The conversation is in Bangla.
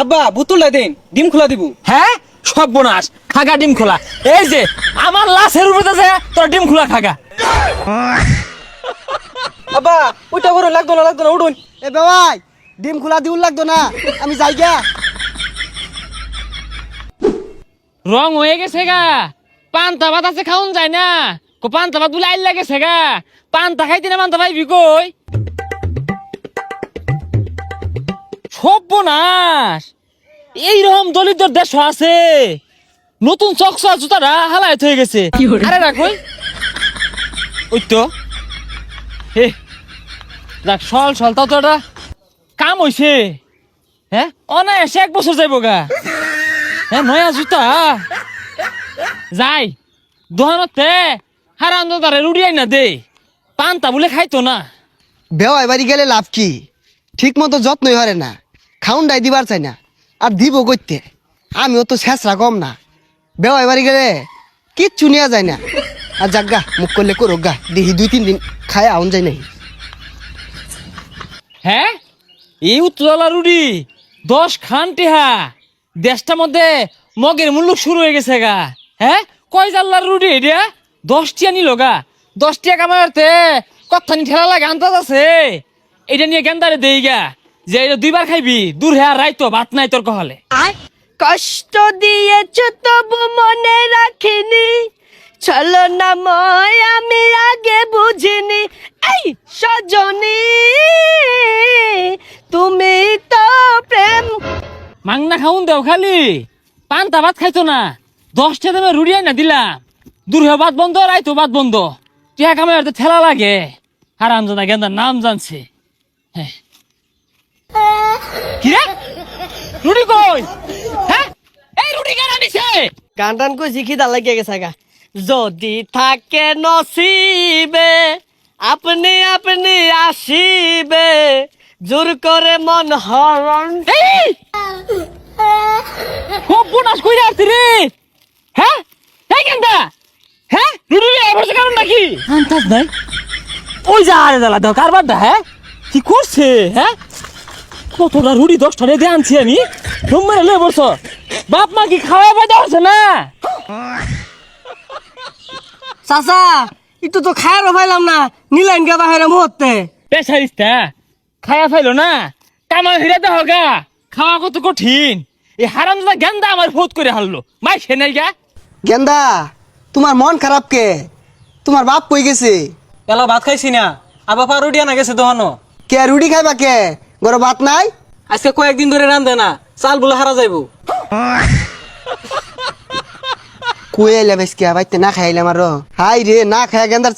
আব্বা বুতুলটা দিন ডিম খোলা দিব। হ্যাঁ? সর্বনাশ খাগা ডিম খোলা। এই যে আমার লাশের উপরে আছে তোর ডিম খোলা খাগা। আব্বা ওইটা করে লাগতো না লাগতো না উঠুন। এ বেবাই ডিম খোলা দিউল লাগতো না আমি যাই গা। রং হয়ে গেছে গা। পান্তা ভাত আছে খাওন যায় না। কো পান্তা ভাত বলে আইল লাগেছে গা। পান্তা খাইতে না পান্তা পাইবি কই? সর্বনাশ। এইরকম দলিতর দেশ আছে নতুন চকসা জুতাটা হালায় হয়ে গেছে। আরে রাখই ওই তো। হে দেখ সল সল তাও তো এটা কাম হইছে। হ্যাঁ অনায়াসে এক বছর যাইব গা। হ্যাঁ নয়া জুতা। যাই দোকানতে হারান দাদারে রুড়ি আই না দে। পান্তা বলে খাইতো না। বেওয়াই বাড়ি গেলে লাভ কি? ঠিক মতো যত্নই হরে না। খাউন ডাই দিবার চাই না। আর দিব করতে আমিও তো শেষরা কম না। বেওয়াই বাড়ি গেলে কিচ্ছু নেওয়া যায় না। আর যাক গা, মুখ করলে করুক গা। দেখি দুই তিন দিন খায় আউন যায় নাই। হ্যাঁ? এই উত্তলা রুড়ি, দশ খান টেহা। দেশটার মধ্যে মগের মূল্য শুরু হয়ে গেছে গা। হ্যাঁ? কয় জাল্লার রুড়ি এটা দশটিয়া নিল গা। দশটিয়া কামাতে কথানি ঠেলা লাগে আন্দাজ আছে? এটা নিয়ে গেন্দারে দেই গা। যে এটা দুইবার খাইবি দূর হ্যাঁ রাইতো ভাত নাই তোর কহলে। কষ্ট দিয়েছ তবু মনে রাখিনি চলো না ময় আমি আগে বুঝিনি এই সজনী তুমি তো প্রেম মাংনা খাউন দেও খালি। পান্তা ভাত খাইতো না? দশটা দামে রুড়ি না দিলাম দূর হয়ে ভাত বন্ধ রাইতো ভাত বন্ধ। টিয়া কামে ঠেলা লাগে। হারাম জানা গেন্দার নাম জানছে। হ্যাঁ। কিরে রুড়ি কই? হ্যাঁ? এই কেন গান টান কই শিখি দা লাগিয়ে গেছে গা যদি থাকে নসিবে আপনি আপনি আসিবে জোর করে মন হরণ। খুব বোনাস কই আসছি রে। হ্যাঁ? এই গেন্দা হ্যাঁ? রুড়ি এবার কারণ নাকি আন্তাজ নাই ওই যা আরে দালা দাও কারবার দা হ্যাঁ? কি করছে হ্যাঁ? কতটা রুড়ি দশটা রেঁধে আনছি আমি? তোমার এলে বলছ বাপ মা কি খাওয়া পাইতে হচ্ছে না? চাচা একটু তো খায়ারও পাইলাম না নিলেন গে বাহিরে মুহূর্তে। পেশারিস্তা খাওয়া ফাইলো না? কামা হিরা দেহ গা। খাওয়া কত কঠিন। এই হারাম দাদা গেন্দা আমার ফোত করে হারলো। মাই সে নাই গা। গেন্দা তোমার মন খারাপ কে? তোমার বাপ কই গেছে? এলা ভাত খাইছি না। আবার রুটি আনা গেছে দোহানো। কে রুটি খাইবা কে? গরো ভাত নাই? আজকে কয়েকদিন ধরে রান্ধে না চাল বলে হারা যাইব। কুয়ে এলাম আজকে? কে বাইতে না খাইলাম আরও। হাই রে না খাই গেন্দার